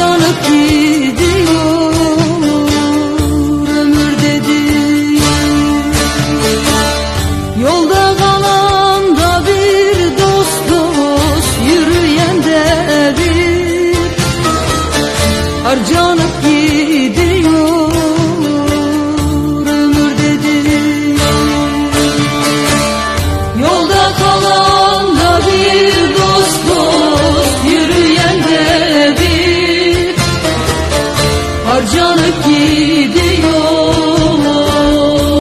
yanıp gidiyor. Ömür dediğin Yolda kalan da bir dost dost yürüyen de bir. Harcanıp gidiyor Dağılıp gidiyor.